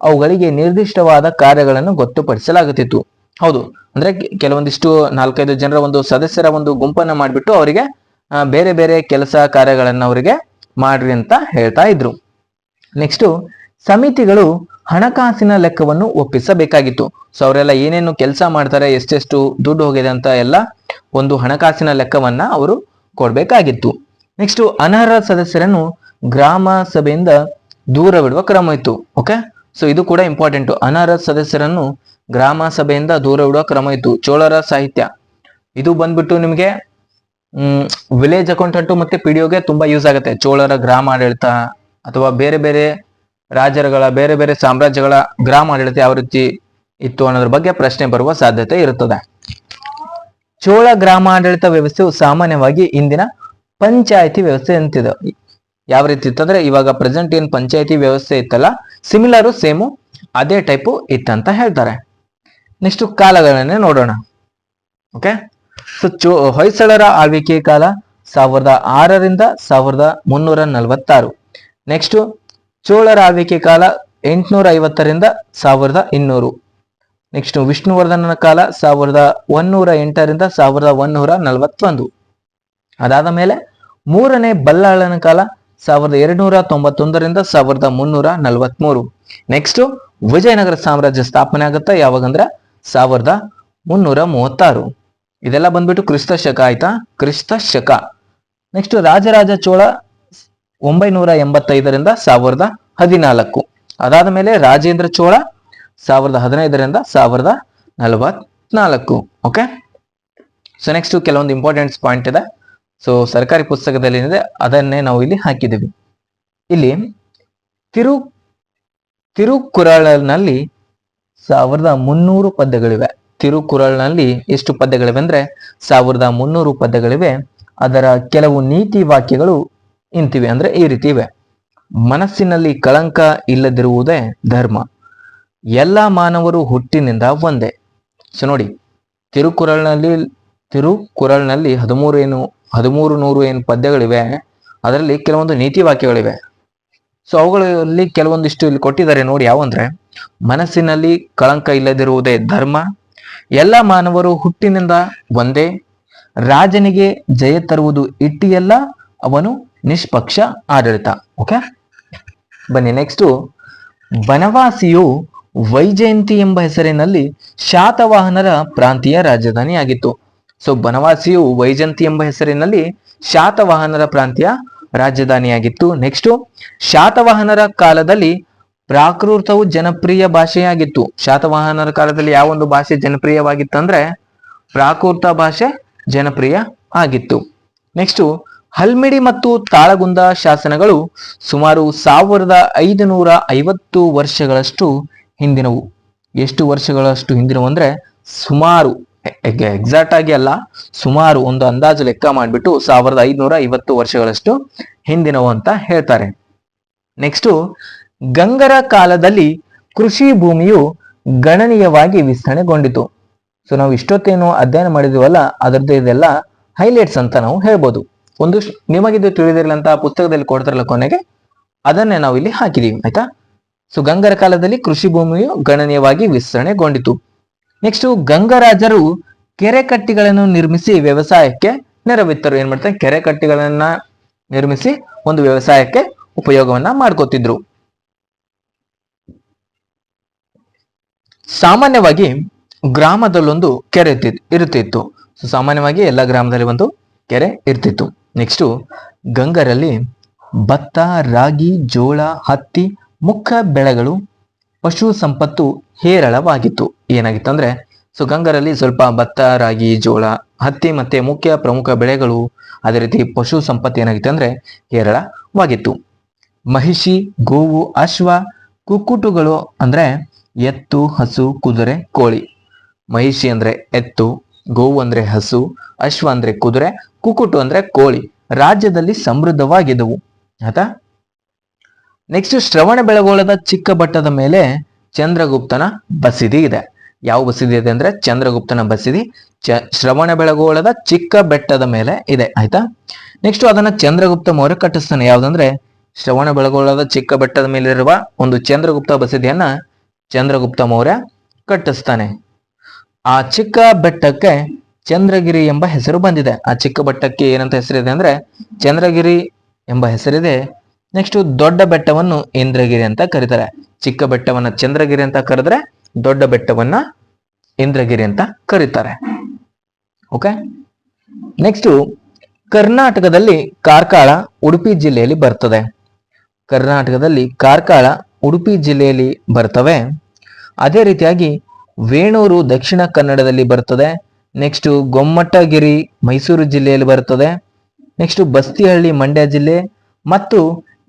ಅವುಗಳಿಗೆ ನಿರ್ದಿಷ್ಟವಾದ ಕಾರ್ಯಗಳನ್ನು ಗೊತ್ತುಪಡಿಸಲಾಗುತ್ತಿತ್ತು. ಹೌದು, ಅಂದ್ರೆ ಕೆಲವೊಂದಿಷ್ಟು ನಾಲ್ಕೈದು ಜನರ ಒಂದು ಸದಸ್ಯರ ಒಂದು ಗುಂಪನ್ನ ಮಾಡಿಬಿಟ್ಟು ಅವರಿಗೆ ಬೇರೆ ಬೇರೆ ಕೆಲಸ ಕಾರ್ಯಗಳನ್ನು ಅವರಿಗೆ ಮಾಡ್ರಿ ಅಂತ ಹೇಳ್ತಾ ಇದ್ರು. ನೆಕ್ಸ್ಟ್ ಸಮಿತಿಗಳು ಹಣಕಾಸಿನ ಲೆಕ್ಕವನ್ನು ಒಪ್ಪಿಸಬೇಕಾಗಿತ್ತು. ಸೊ ಅವರೆಲ್ಲ ಏನೇನು ಕೆಲಸ ಮಾಡ್ತಾರೆ, ಎಷ್ಟೆಷ್ಟು ದುಡ್ಡು ಹೋಗಿದೆ ಅಂತ ಎಲ್ಲ ಒಂದು ಹಣಕಾಸಿನ ಲೆಕ್ಕವನ್ನ ಅವರು ಕೊಡ್ಬೇಕಾಗಿತ್ತು. ನೆಕ್ಸ್ಟ್ ಅನರ್ಹ ಸದಸ್ಯರನ್ನು ಗ್ರಾಮ ಸಭೆಯಿಂದ ದೂರವಿಡುವ ಕ್ರಮ ಇತ್ತು. ಓಕೆ ಸೊ ಇದು ಕೂಡ ಇಂಪಾರ್ಟೆಂಟ್ ಅನರ್ಹ ಸದಸ್ಯರನ್ನು ಗ್ರಾಮ ಸಭೆಯಿಂದ ದೂರವಿಡುವ ಕ್ರಮ ಇತ್ತು. ಚೋಳರ ಸಾಹಿತ್ಯ. ಇದು ಬಂದ್ಬಿಟ್ಟು ನಿಮಗೆ ಹ್ಮ್ ವಿಲೇಜ್ ಅಕೌಂಟೆಂಟು ಮತ್ತೆ ಪಿ ಗೆ ತುಂಬಾ ಯೂಸ್ ಆಗುತ್ತೆ. ಚೋಳರ ಗ್ರಾಮ ಆಡಳಿತ ಅಥವಾ ಬೇರೆ ಬೇರೆ ರಾಜರುಗಳ, ಬೇರೆ ಬೇರೆ ಸಾಮ್ರಾಜ್ಯಗಳ ಗ್ರಾಮ ಆಡಳಿತ ಯಾವ ರೀತಿ ಇತ್ತು ಅನ್ನೋದ್ರ ಬಗ್ಗೆ ಪ್ರಶ್ನೆ ಬರುವ ಸಾಧ್ಯತೆ ಇರುತ್ತದೆ. ಚೋಳ ಗ್ರಾಮಾಡಳಿತ ವ್ಯವಸ್ಥೆಯು ಸಾಮಾನ್ಯವಾಗಿ ಇಂದಿನ ಪಂಚಾಯತಿ ವ್ಯವಸ್ಥೆ ಅಂತಿದೆ. ಯಾವ ರೀತಿ ಇತ್ತಂದ್ರೆ ಇವಾಗ ಪ್ರೆಸೆಂಟ್ ಏನ್ ಪಂಚಾಯತಿ ವ್ಯವಸ್ಥೆ ಇತ್ತಲ್ಲ ಸಿಮಿಲರು ಸೇಮು ಅದೇ ಟೈಪು ಇತ್ತಂತ ಹೇಳ್ತಾರೆ. ನೆಕ್ಸ್ಟ್ ಕಾಲಗಳನ್ನೇ ನೋಡೋಣ. ಓಕೆ ಸೊ ಹೊಯ್ಸಳರ ಆಳ್ವಿಕೆ ಕಾಲ ಸಾವಿರದ ಆರರಿಂದ ಸಾವಿರದ ಮುನ್ನೂರ ನಲವತ್ತಾರು. ನೆಕ್ಸ್ಟ್ ಚೋಳರ ಆಳ್ವಿಕೆ ಕಾಲ ಎಂಟುನೂರ ಐವತ್ತರಿಂದ ಸಾವಿರದ ಇನ್ನೂರು. ನೆಕ್ಸ್ಟ್ ವಿಷ್ಣುವರ್ಧನನ ಕಾಲ ಸಾವಿರದ ಒನ್ನೂರ ಎಂಟರಿಂದ ಸಾವಿರದ ಒನ್ನೂರ ನಲವತ್ತೊಂದು. ಅದಾದ ಮೇಲೆ ಮೂರನೇ ಬಲ್ಲಾಳನ ಕಾಲ ಸಾವಿರದ ಎರಡುನೂರ ತೊಂಬತ್ತೊಂದರಿಂದ ಸಾವಿರದ ಮುನ್ನೂರ ನಲವತ್ಮೂರು. ನೆಕ್ಸ್ಟ್ ವಿಜಯನಗರ ಸಾಮ್ರಾಜ್ಯ ಸ್ಥಾಪನೆ ಆಗುತ್ತಾ ಯಾವಾಗಂದ್ರೆ ಸಾವಿರದ ಮುನ್ನೂರ ಮೂವತ್ತಾರು. ಇದೆಲ್ಲ ಬಂದ್ಬಿಟ್ಟು ಕ್ರಿಸ್ತ ಶಕ ಆಯ್ತಾ? ಕ್ರಿಸ್ತ ಶಕ ನೆಕ್ಸ್ಟ್ ರಾಜರಾಜ ಚೋಳ ಒಂಬೈನೂರ ಎಂಬತ್ತೈದರಿಂದ ಸಾವಿರದ ಹದಿನಾಲ್ಕು. ಅದಾದ ಮೇಲೆ ರಾಜೇಂದ್ರ ಚೋಳ ಸಾವಿರದ ಹದಿನೈದರಿಂದ ಸಾವಿರದ ನಲವತ್ನಾಲ್ಕು. ಓಕೆ ಸೊ ನೆಕ್ಸ್ಟ್ ಕೆಲವೊಂದು ಇಂಪಾರ್ಟೆಂಟ್ಸ್ ಪಾಯಿಂಟ್ ಇದೆ. ಸೊ ಸರ್ಕಾರಿ ಪುಸ್ತಕದಲ್ಲಿ ಏನಿದೆ ಅದನ್ನೇ ನಾವು ಇಲ್ಲಿ ಹಾಕಿದ್ದೀವಿ. ಇಲ್ಲಿ ತಿರು ತಿರುಕುರಳನಲ್ಲಿ ಸಾವಿರದ ಮುನ್ನೂರು ಪದ್ಯಗಳಿವೆ. ತಿರುಕುರಳ್ನಲ್ಲಿ ಎಷ್ಟು ಪದ್ಯಗಳಿವೆ ಅಂದ್ರೆ ಸಾವಿರದ ಮುನ್ನೂರು ಪದ್ಯಗಳಿವೆ. ಅದರ ಕೆಲವು ನೀತಿ ವಾಕ್ಯಗಳು ಇಂತಿವೆ ಅಂದ್ರೆ ಈ ರೀತಿ ಇವೆ. ಮನಸ್ಸಿನಲ್ಲಿ ಕಳಂಕ ಇಲ್ಲದಿರುವುದೇ ಧರ್ಮ. ಎಲ್ಲ ಮಾನವರು ಹುಟ್ಟಿನಿಂದ ಒಂದೇ. ಸೊ ನೋಡಿ ತಿರುಕುರಳ್ನಲ್ಲಿ ತಿರುಕುರಳ್ನಲ್ಲಿ ಹದಿಮೂರು ಏನು, ಹದಿಮೂರು ನೂರು ಏನು ಪದ್ಯಗಳಿವೆ, ಅದರಲ್ಲಿ ಕೆಲವೊಂದು ನೀತಿ ವಾಕ್ಯಗಳಿವೆ. ಸೊ ಅವುಗಳಲ್ಲಿ ಕೆಲವೊಂದಿಷ್ಟು ಇಲ್ಲಿ ಕೊಟ್ಟಿದ್ದಾರೆ ನೋಡಿ ಯಾವಂದ್ರೆ, ಮನಸ್ಸಿನಲ್ಲಿ ಕಳಂಕ ಇಲ್ಲದಿರುವುದೇ ಧರ್ಮ ಎಲ್ಲ ಮಾನವರು ಹುಟ್ಟಿನಿಂದ ಒಂದೇ ರಾಜನಿಗೆ ಜಯ ತರುವುದು ಇಟ್ಟಿಯಲ್ಲ, ಅವನು ನಿಷ್ಪಕ್ಷ ಆಡಳಿತ. ಓಕೆ ಬನ್ನಿ ನೆಕ್ಸ್ಟ್ ಬನವಾಸಿಯು ವೈಜಯಂತಿ ಎಂಬ ಹೆಸರಿನಲ್ಲಿ ಶಾತವಾಹನರ ಪ್ರಾಂತೀಯ ರಾಜಧಾನಿಯಾಗಿತ್ತು. ಸೊ ಬನವಾಸಿಯು ವೈಜಯಂತಿ ಎಂಬ ಹೆಸರಿನಲ್ಲಿ ಶಾತವಾಹನರ ಪ್ರಾಂತೀಯ ರಾಜಧಾನಿಯಾಗಿತ್ತು. ನೆಕ್ಸ್ಟ್ ಶಾತವಾಹನರ ಕಾಲದಲ್ಲಿ ಪ್ರಾಕೃತವು ಜನಪ್ರಿಯ ಭಾಷೆಯಾಗಿತ್ತು. ಶಾತವಾಹನರ ಕಾಲದಲ್ಲಿ ಯಾವ ಒಂದು ಭಾಷೆ ಜನಪ್ರಿಯವಾಗಿತ್ತಂದ್ರೆ ಪ್ರಾಕೃತ ಭಾಷೆ ಜನಪ್ರಿಯ ಆಗಿತ್ತು. ನೆಕ್ಸ್ಟ್, ಹಲ್ಮಿಡಿ ಮತ್ತು ತಾಳಗುಂದ ಶಾಸನಗಳು ಸುಮಾರು ಸಾವಿರದ ಐದುನೂರ ಐವತ್ತು ವರ್ಷಗಳಷ್ಟು ಹಿಂದಿನವು. ಎಷ್ಟು ವರ್ಷಗಳಷ್ಟು ಹಿಂದಿನವು ಅಂದ್ರೆ ಸುಮಾರು ಎಕ್ಸಾಕ್ಟ್ ಆಗಿ ಅಲ್ಲ, ಸುಮಾರು ಒಂದು ಅಂದಾಜು ಲೆಕ್ಕ ಮಾಡಿಬಿಟ್ಟು ಸಾವಿರದ ಐದುನೂರ ಐವತ್ತು ವರ್ಷಗಳಷ್ಟು ಹಿಂದಿನವು ಅಂತ ಹೇಳ್ತಾರೆ. ನೆಕ್ಸ್ಟ್ ಗಂಗರ ಕಾಲದಲ್ಲಿ ಕೃಷಿ ಭೂಮಿಯು ಗಣನೀಯವಾಗಿ ವಿಸ್ತರಣೆಗೊಂಡಿತು. ಸೊ ನಾವು ಇಷ್ಟೊತ್ತೇನು ಅಧ್ಯಯನ ಮಾಡಿದೀವಲ್ಲ, ಅದರದ್ದು ಇದೆಲ್ಲ ಹೈಲೈಟ್ಸ್ ಅಂತ ನಾವು ಹೇಳ್ಬೋದು. ಒಂದು ನಿಮಗಿದು ತಿಳಿದಿರಲ್ಲ ಪುಸ್ತಕದಲ್ಲಿ ಕೊಡ್ತಾರಲ್ಲ ಕೊನೆಗೆ, ಅದನ್ನೇ ನಾವು ಇಲ್ಲಿ ಹಾಕಿದೀವಿ, ಆಯ್ತಾ? ಸೊ ಗಂಗರ ಕಾಲದಲ್ಲಿ ಕೃಷಿ ಭೂಮಿಯು ಗಣನೀಯವಾಗಿ ವಿಸ್ತರಣೆಗೊಂಡಿತು. ನೆಕ್ಸ್ಟ್ ಗಂಗರಾಜರು ಕೆರೆ ಕಟ್ಟಿಗಳನ್ನು ನಿರ್ಮಿಸಿ ವ್ಯವಸಾಯಕ್ಕೆ ನೆರವಿತ್ತರು. ಏನ್ ಮಾಡ್ತಾರೆ? ಕೆರೆ ಕಟ್ಟಿಗಳನ್ನ ನಿರ್ಮಿಸಿ ಒಂದು ವ್ಯವಸಾಯಕ್ಕೆ ಉಪಯೋಗವನ್ನ ಮಾಡ್ಕೋತಿದ್ರು. ಸಾಮಾನ್ಯವಾಗಿ ಗ್ರಾಮದಲ್ಲೊಂದು ಕೆರೆ ಇರ್ತಿ- ಇರುತ್ತಿತ್ತು. ಸೊ ಸಾಮಾನ್ಯವಾಗಿ ಎಲ್ಲ ಗ್ರಾಮದಲ್ಲಿ ಒಂದು ಕೆರೆ ಇರ್ತಿತ್ತು. ನೆಕ್ಸ್ಟು ಗಂಗರಲ್ಲಿ ಭತ್ತ, ರಾಗಿ, ಜೋಳ, ಹತ್ತಿ ಮುಖ್ಯ ಬೆಳೆಗಳು, ಪಶು ಸಂಪತ್ತು ಹೇರಳವಾಗಿತ್ತು. ಏನಾಗಿತ್ತು ಅಂದ್ರೆ ಸೊ ಗಂಗರಲ್ಲಿ ಸ್ವಲ್ಪ ಭತ್ತ, ರಾಗಿ, ಜೋಳ, ಹತ್ತಿ ಮತ್ತೆ ಮುಖ್ಯ ಪ್ರಮುಖ ಬೆಳೆಗಳು, ಅದೇ ರೀತಿ ಪಶು ಸಂಪತ್ತು ಏನಾಗಿತ್ತು ಅಂದ್ರೆ, ಹೇರಳವಾಗಿತ್ತು. ಮಹಿಷಿ, ಗೋವು, ಅಶ್ವ ಕುಕ್ಕುಟುಗಳು ಅಂದ್ರೆ ಎತ್ತು, ಹಸು, ಕುದುರೆ, ಕೋಳಿ. ಮಹಿಷಿ ಅಂದ್ರೆ ಎತ್ತು, ಗೋವು ಅಂದ್ರೆ ಹಸು, ಅಶ್ವ ಅಂದ್ರೆ ಕುದುರೆ, ಕುಕುಟು ಅಂದ್ರೆ ಕೋಳಿ. ರಾಜ್ಯದಲ್ಲಿ ಸಮೃದ್ಧವಾಗಿದ್ದವು ಆಯ್ತಾ? ನೆಕ್ಸ್ಟ್ ಶ್ರವಣ ಬೆಳಗೋಳದ ಚಿಕ್ಕ ಬಟ್ಟದ ಮೇಲೆ ಚಂದ್ರಗುಪ್ತನ ಬಸದಿ ಇದೆ. ಯಾವ ಬಸದಿ ಇದೆ ಅಂದ್ರೆ ಚಂದ್ರಗುಪ್ತನ ಬಸದಿ. ಚ, ಶ್ರವಣ ಬೆಳಗೋಳದ ಚಿಕ್ಕ ಬೆಟ್ಟದ ಮೇಲೆ ಇದೆ. ಆಯ್ತಾ? ನೆಕ್ಸ್ಟ್ ಅದನ್ನ ಚಂದ್ರಗುಪ್ತ ಮೌರ್ಯ ಕಟ್ಟಿಸ್ತಾನೆ. ಯಾವ್ದಂದ್ರೆ ಶ್ರವಣ ಬೆಳಗೋಳದ ಚಿಕ್ಕ ಬೆಟ್ಟದ ಮೇಲಿರುವ ಒಂದು ಚಂದ್ರಗುಪ್ತ ಬಸದಿಯನ್ನ ಚಂದ್ರಗುಪ್ತ ಮೌರ್ಯ ಕಟ್ಟಿಸ್ತಾನೆ. ಆ ಚಿಕ್ಕ ಬೆಟ್ಟಕ್ಕೆ ಚಂದ್ರಗಿರಿ ಎಂಬ ಹೆಸರು ಬಂದಿದೆ. ಆ ಚಿಕ್ಕ ಬೆಟ್ಟಕ್ಕೆ ಏನಂತ ಹೆಸರಿದೆ ಅಂದ್ರೆ ಚಂದ್ರಗಿರಿ ಎಂಬ ಹೆಸರಿದೆ. ನೆಕ್ಸ್ಟ್ ದೊಡ್ಡ ಬೆಟ್ಟವನ್ನು ಇಂದ್ರಗಿರಿ ಅಂತ ಕರೀತಾರೆ. ಚಿಕ್ಕ ಬೆಟ್ಟವನ್ನ ಚಂದ್ರಗಿರಿ ಅಂತ ಕರೆದ್ರೆ ದೊಡ್ಡ ಬೆಟ್ಟವನ್ನ ಇಂದ್ರಗಿರಿ ಅಂತ ಕರೀತಾರೆ. ಓಕೆ ನೆಕ್ಸ್ಟ್ ಕರ್ನಾಟಕದಲ್ಲಿ ಕಾರ್ಕಳ, ಉಡುಪಿ ಜಿಲ್ಲೆಯಲ್ಲಿ ಬರ್ತದೆ. ಕರ್ನಾಟಕದಲ್ಲಿ ಕಾರ್ಕಳ, ಉಡುಪಿ ಜಿಲ್ಲೆಯಲ್ಲಿ ಬರ್ತವೆ. ಅದೇ ರೀತಿಯಾಗಿ ವೇಣೂರು ದಕ್ಷಿಣ ಕನ್ನಡದಲ್ಲಿ ಬರ್ತದೆ ನೆಕ್ಸ್ಟ್ ಗೊಮ್ಮಟಗಿರಿ ಮೈಸೂರು ಜಿಲ್ಲೆಯಲ್ಲಿ ಬರ್ತದೆ ನೆಕ್ಸ್ಟ್ ಬಸ್ತಿಹಳ್ಳಿ ಮಂಡ್ಯ ಜಿಲ್ಲೆ ಮತ್ತು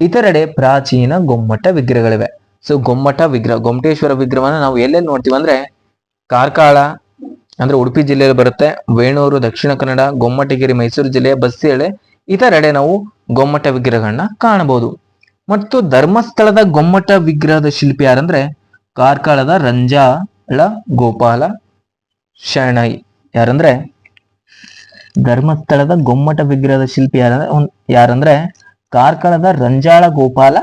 ಇತರೆಡೆ ಪ್ರಾಚೀನ ಗೊಮ್ಮಟ ವಿಗ್ರಹಗಳಿವೆ. ಸೊ ಗೊಮ್ಮಟ ವಿಗ್ರಹ, ಗೊಮ್ಮಟೇಶ್ವರ ವಿಗ್ರಹವನ್ನು ನಾವು ಎಲ್ಲೆಲ್ಲಿ ನೋಡ್ತೀವಿ ಅಂದ್ರೆ ಕಾರ್ಕಳ, ಅಂದ್ರೆ ಉಡುಪಿ ಜಿಲ್ಲೆಯಲ್ಲಿ ಬರುತ್ತೆ. ವೇಣೂರು, ದಕ್ಷಿಣ ಕನ್ನಡ, ಗೊಮ್ಮಟಗಿರಿ, ಮೈಸೂರು ಜಿಲ್ಲೆ, ಬಸ್ತಿಹಳ್ಳಿ, ಇತರೆಡೆ ನಾವು ಗೊಮ್ಮಟ ವಿಗ್ರಹಗಳನ್ನ ಕಾಣಬಹುದು. ಮತ್ತು ಧರ್ಮಸ್ಥಳದ ಗೊಮ್ಮಟ ವಿಗ್ರಹದ ಶಿಲ್ಪಿ ಯಾರಂದ್ರೆ ಕಾರ್ಕಳದ ರಂಜಾಳ ಗೋಪಾಲ ಶರಣೈ. ಯಾರಂದ್ರೆ? ಧರ್ಮಸ್ಥಳದ ಗೊಮ್ಮಟ ವಿಗ್ರಹದ ಶಿಲ್ಪಿ ಯಾರಂದ್ರೆ? ಯಾರಂದ್ರೆ? ಕಾರ್ಕಳದ ರಂಜಾಳ ಗೋಪಾಲ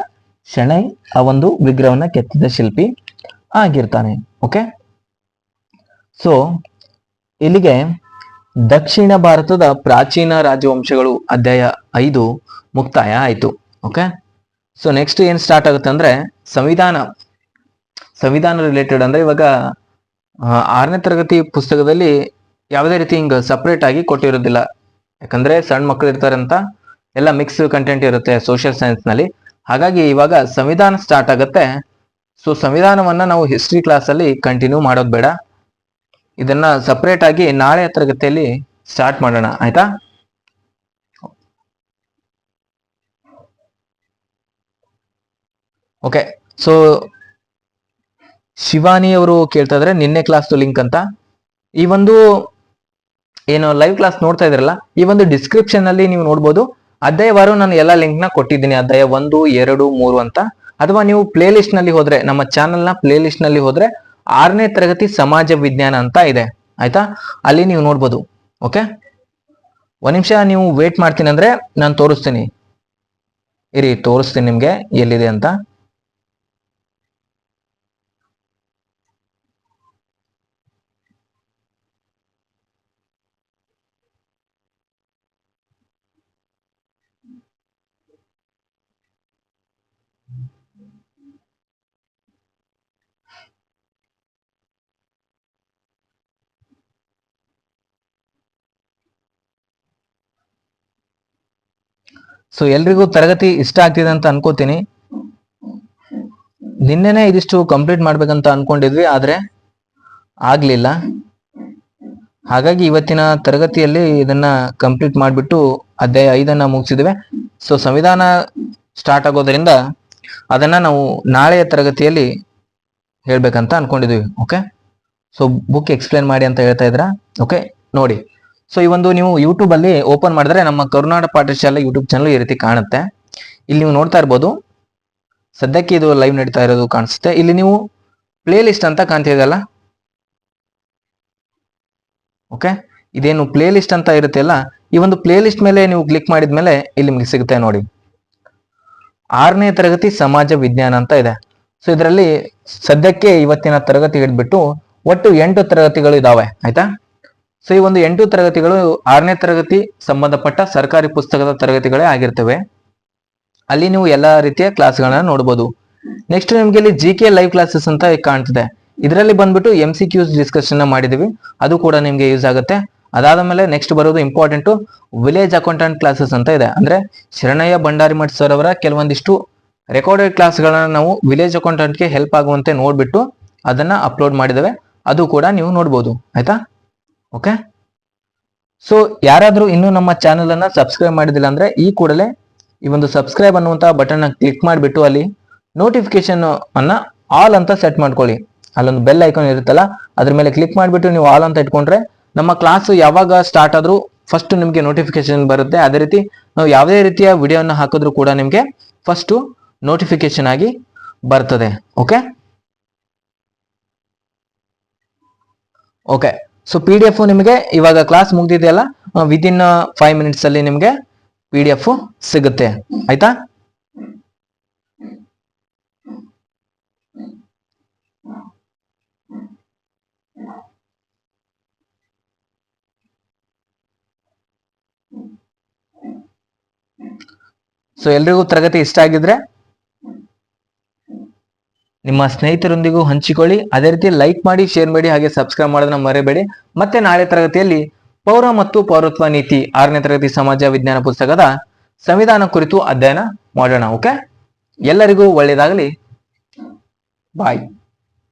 ಶೆಣೈ ಆ ಒಂದು ವಿಗ್ರಹವನ್ನ ಕೆತ್ತಿದ ಶಿಲ್ಪಿ ಆಗಿರ್ತಾನೆ. ಓಕೆ? ಸೊ ಇಲ್ಲಿಗೆ ದಕ್ಷಿಣ ಭಾರತದ ಪ್ರಾಚೀನ ರಾಜವಂಶಗಳು ಅಧ್ಯಾಯ ಐದು ಮುಕ್ತಾಯ ಆಯ್ತು. ಓಕೆ? ಸೊ ನೆಕ್ಸ್ಟ್ ಏನ್ ಸ್ಟಾರ್ಟ್ ಆಗುತ್ತೆ ಅಂದ್ರೆ ಸಂವಿಧಾನ. ಸಂವಿಧಾನ ರಿಲೇಟೆಡ್ ಅಂದ್ರೆ ಇವಾಗ ಆರನೇ ತರಗತಿ ಪುಸ್ತಕದಲ್ಲಿ ಯಾವುದೇ ರೀತಿ ಹಿಂಗ ಸಪ್ರೇಟ್ ಆಗಿ ಕೊಟ್ಟಿರೋದಿಲ್ಲ. ಯಾಕಂದ್ರೆ ಸಣ್ಣ ಮಕ್ಕಳು ಇರ್ತಾರೆ ಅಂತ ಎಲ್ಲ ಮಿಕ್ಸ್ ಕಂಟೆಂಟ್ ಇರುತ್ತೆ ಸೋಷಿಯಲ್ ಸೈನ್ಸ್ನಲ್ಲಿ. ಹಾಗಾಗಿ ಇವಾಗ ಸಂವಿಧಾನ ಸ್ಟಾರ್ಟ್ ಆಗುತ್ತೆ. ಸೊ ಸಂವಿಧಾನವನ್ನ ನಾವು ಹಿಸ್ಟ್ರಿ ಕ್ಲಾಸ್ ಅಲ್ಲಿ ಕಂಟಿನ್ಯೂ ಮಾಡೋದು ಬೇಡ. ಇದನ್ನ ಸಪ್ರೇಟ್ ಆಗಿ ನಾಳೆ ತರಗತಿಯಲ್ಲಿ ಸ್ಟಾರ್ಟ್ ಮಾಡೋಣ, ಆಯ್ತಾ? ಓಕೆ ಸೊ ಶಿವಾನಿ ಅವರು ಕೇಳ್ತಾ ಇದ್ರೆ, ನಿನ್ನೆ ಕ್ಲಾಸ್ ಲಿಂಕ್ ಅಂತ. ಈ ಒಂದು ಏನು ಲೈವ್ ಕ್ಲಾಸ್ ನೋಡ್ತಾ ಇದ್ರಲ್ಲ, ಈ ಒಂದು ಡಿಸ್ಕ್ರಿಪ್ಷನ್ ಅಲ್ಲಿ ನೀವು ನೋಡ್ಬೋದು ಅಧ್ಯಾಯವಾರು ನಾನು ಎಲ್ಲ ಲಿಂಕ್ನ ಕೊಟ್ಟಿದ್ದೀನಿ, ಅಧ್ಯಾಯ ಒಂದು, ಎರಡು, ಮೂರು ಅಂತ. ಅಥವಾ ನೀವು ಪ್ಲೇ ಲಿಸ್ಟ್ನಲ್ಲಿ ಹೋದ್ರೆ, ನಮ್ಮ ಚಾನೆಲ್ನ ಪ್ಲೇ ಲಿಸ್ಟ್ನಲ್ಲಿ ಹೋದ್ರೆ, ಆರನೇ ತರಗತಿ ಸಮಾಜ ವಿಜ್ಞಾನ ಅಂತ ಇದೆ, ಆಯ್ತಾ? ಅಲ್ಲಿ ನೀವು ನೋಡ್ಬೋದು ಓಕೆ ಒಂದ್ ನಿಮಿಷ, ನೀವು ವೇಟ್ ಮಾಡ್ತೀನಿ ಅಂದ್ರೆ ನಾನು ತೋರಿಸ್ತೀನಿ. ಇರಿ, ತೋರಿಸ್ತೀನಿ ನಿಮ್ಗೆ, ಎಲ್ಲಿದೆ ಅಂತ. ಸೊ ಎಲ್ರಿಗೂ ತರಗತಿ ಇಷ್ಟ ಆಗ್ತಿದೆ ಅಂತ ಅನ್ಕೋತೀನಿ. ನಿನ್ನೆನೆ ಇದಿಷ್ಟು ಕಂಪ್ಲೀಟ್ ಮಾಡ್ಬೇಕಂತ ಅನ್ಕೊಂಡಿದ್ವಿ, ಆದ್ರೆ ಆಗ್ಲಿಲ್ಲ. ಹಾಗಾಗಿ ಇವತ್ತಿನ ತರಗತಿಯಲ್ಲಿ ಇದನ್ನ ಕಂಪ್ಲೀಟ್ ಮಾಡಿಬಿಟ್ಟು ಅಧ್ಯಾಯ ಐದನ್ನ ಮುಗಿಸಿದ್ವಿ. ಸೊ ಸಂವಿಧಾನ ಸ್ಟಾರ್ಟ್ ಆಗೋದ್ರಿಂದ ಅದನ್ನ ನಾವು ನಾಳೆಯ ತರಗತಿಯಲ್ಲಿ ಹೇಳ್ಬೇಕಂತ ಅನ್ಕೊಂಡಿದ್ವಿ ಓಕೆ ಸೊ ಬುಕ್ ಎಕ್ಸ್ಪ್ಲೇನ್ ಮಾಡಿ ಅಂತ ಹೇಳ್ತಾ ಇದ್ರ? ಓಕೆ ನೋಡಿ. ಸೊ ಈ ಒಂದು ನೀವು ಯೂಟ್ಯೂಬ್ ಅಲ್ಲಿ ಓಪನ್ ಮಾಡಿದ್ರೆ ನಮ್ಮ ಕರುನಾಡ ಪಾಠಶಾಲೆ ಯೂಟ್ಯೂಬ್ ಚಾನಲ್ ಈ ರೀತಿ ಕಾಣುತ್ತೆ. ಇಲ್ಲಿ ನೀವು ನೋಡ್ತಾ ಇರ್ಬೋದು. ಸದ್ಯಕ್ಕೆ ಇದು ಲೈವ್ ನಡೀತಾ ಇರೋದು ಕಾಣಿಸುತ್ತೆ. ಇಲ್ಲಿ ನೀವು ಪ್ಲೇ ಲಿಸ್ಟ್ ಅಂತ ಕಾಣ್ತಿದೆಯಲ್ಲ ಓಕೆ ಇದೇನು ಪ್ಲೇ ಲಿಸ್ಟ್ ಅಂತ ಇರುತ್ತೆ ಅಲ್ಲ? ಈ ಒಂದು ಪ್ಲೇ ಲಿಸ್ಟ್ ಮೇಲೆ ನೀವು ಕ್ಲಿಕ್ ಮಾಡಿದ್ಮೇಲೆ ಇಲ್ಲಿ ನಿಮಗೆ ಸಿಗುತ್ತೆ ನೋಡಿ. ಆರನೇ ತರಗತಿ ಸಮಾಜ ವಿಜ್ಞಾನ ಅಂತ ಇದೆ. ಸೊ ಇದರಲ್ಲಿ ಸದ್ಯಕ್ಕೆ ಇವತ್ತಿನ ತರಗತಿ ಹಿಡಿದ್ಬಿಟ್ಟು ಒಟ್ಟು ಎಂಟು ತರಗತಿಗಳು ಇದಾವೆ. ಆಯ್ತಾ? ಸೊ ಈ ಒಂದು ಎಂಟು ತರಗತಿಗಳು ಆರನೇ ತರಗತಿ ಸಂಬಂಧಪಟ್ಟ ಸರ್ಕಾರಿ ಪುಸ್ತಕದ ತರಗತಿಗಳೇ ಆಗಿರ್ತವೆ. ಅಲ್ಲಿ ನೀವು ಎಲ್ಲಾ ರೀತಿಯ ಕ್ಲಾಸ್ಗಳನ್ನ ನೋಡಬಹುದು ನೆಕ್ಸ್ಟ್ ನಿಮ್ಗೆ ಇಲ್ಲಿ ಜಿ ಕೆ ಲೈವ್ ಕ್ಲಾಸಸ್ ಅಂತ ಕಾಣ್ತಿದೆ. ಇದರಲ್ಲಿ ಬಂದ್ಬಿಟ್ಟು ಎಂ ಸಿ ಕ್ಯೂಸ್ ಡಿಸ್ಕಷನ್ ಮಾಡಿದೀವಿ. ಅದು ಕೂಡ ನಿಮ್ಗೆ ಯೂಸ್ ಆಗುತ್ತೆ. ಅದಾದ ಮೇಲೆ ನೆಕ್ಸ್ಟ್ ಬರೋದು ಇಂಪಾರ್ಟೆಂಟ್ ವಿಲೇಜ್ ಅಕೌಂಟೆಂಟ್ ಕ್ಲಾಸಸ್ ಅಂತ ಇದೆ. ಅಂದ್ರೆ ಶರಣಯ್ಯ ಭಂಡಾರಿಮಠ್ ಸರ್ ಅವರ ಕೆಲವೊಂದಿಷ್ಟು ರೆಕಾರ್ಡೆಡ್ ಕ್ಲಾಸ್ಗಳನ್ನ ನಾವು ವಿಲೇಜ್ ಅಕೌಂಟೆಂಟ್ಗೆ ಹೆಲ್ಪ್ ಆಗುವಂತೆ ನೋಡ್ಬಿಟ್ಟು ಅದನ್ನ ಅಪ್ಲೋಡ್ ಮಾಡಿದವೆ. ಅದು ಕೂಡ ನೀವು ನೋಡ್ಬೋದು. ಆಯ್ತಾ? ಓಕೆ ಸೊ ಯಾರಾದರೂ ಇನ್ನೂ ನಮ್ಮ ಚಾನೆಲ್ ಅನ್ನ ಸಬ್ಸ್ಕ್ರೈಬ್ ಮಾಡಿದಿಲ್ಲ ಅಂದ್ರೆ ಈ ಕೂಡಲೇ ಈ ಒಂದು ಸಬ್ಸ್ಕ್ರೈಬ್ ಅನ್ನುವಂಥ ಬಟನ್ ಕ್ಲಿಕ್ ಮಾಡಿಬಿಟ್ಟು ಅಲ್ಲಿ ನೋಟಿಫಿಕೇಶನ್ ಅನ್ನ ಆಲ್ ಅಂತ ಸೆಟ್ ಮಾಡ್ಕೊಳ್ಳಿ. ಅಲ್ಲೊಂದು ಬೆಲ್ ಐಕಾನ್ ಇರುತ್ತಲ್ಲ, ಅದ್ರ ಮೇಲೆ ಕ್ಲಿಕ್ ಮಾಡಿಬಿಟ್ಟು ನೀವು ಆಲ್ ಅಂತ ಇಟ್ಕೊಂಡ್ರೆ ನಮ್ಮ ಕ್ಲಾಸ್ ಯಾವಾಗ ಸ್ಟಾರ್ಟ್ ಆದ್ರೂ ಫಸ್ಟ್ ನಿಮಗೆ ನೋಟಿಫಿಕೇಶನ್ ಬರುತ್ತೆ. ಅದೇ ರೀತಿ ನಾವು ಯಾವುದೇ ರೀತಿಯ ವಿಡಿಯೋನ ಹಾಕಿದ್ರು ಕೂಡ ನಿಮಗೆ ಫಸ್ಟ್ ನೋಟಿಫಿಕೇಶನ್ ಆಗಿ ಬರ್ತದೆ. Okay okay so P D F ನಿಮಗೆ ಇವಾಗ ಕ್ಲಾಸ್ ಮುಗ್ದಿದೆಯಲ್ಲ? ವಿತ್ ಇನ್ ಫೈವ್ ಮಿನಿಟ್ಸ್ ಅಲ್ಲಿ ನಿಮಗೆ ಪಿ ಡಿ ಎಫ್ ಸಿಗುತ್ತೆ. ಆಯ್ತಾ? ಸೊ ಎಲ್ರಿಗೂ ತರಗತಿ ಇಷ್ಟ ಆಗಿದ್ರೆ ನಿಮ್ಮ ಸ್ನೇಹಿತರೊಂದಿಗೂ ಹಂಚಿಕೊಳ್ಳಿ. ಅದೇ ರೀತಿ ಲೈಕ್ ಮಾಡಿ ಶೇರ್ ಮಾಡಿ ಹಾಗೆ ಸಬ್ಸ್ಕ್ರೈಬ್ ಮಾಡೋದನ್ನ ಮರೆಯಬೇಡಿ ಮತ್ತೆ ನಾಳೆ ತರಗತಿಯಲ್ಲಿ ಪೌರ ಮತ್ತು ಪೌರತ್ವ ನೀತಿ ಆರನೇ ತರಗತಿ ಸಮಾಜ ವಿಜ್ಞಾನ ಪುಸ್ತಕದ ಸಂವಿಧಾನ ಕುರಿತು ಅಧ್ಯಯನ ಮಾಡೋಣ ಓಕೆ ಎಲ್ಲರಿಗೂ ಒಳ್ಳೆಯದಾಗಲಿ. ಬಾಯ್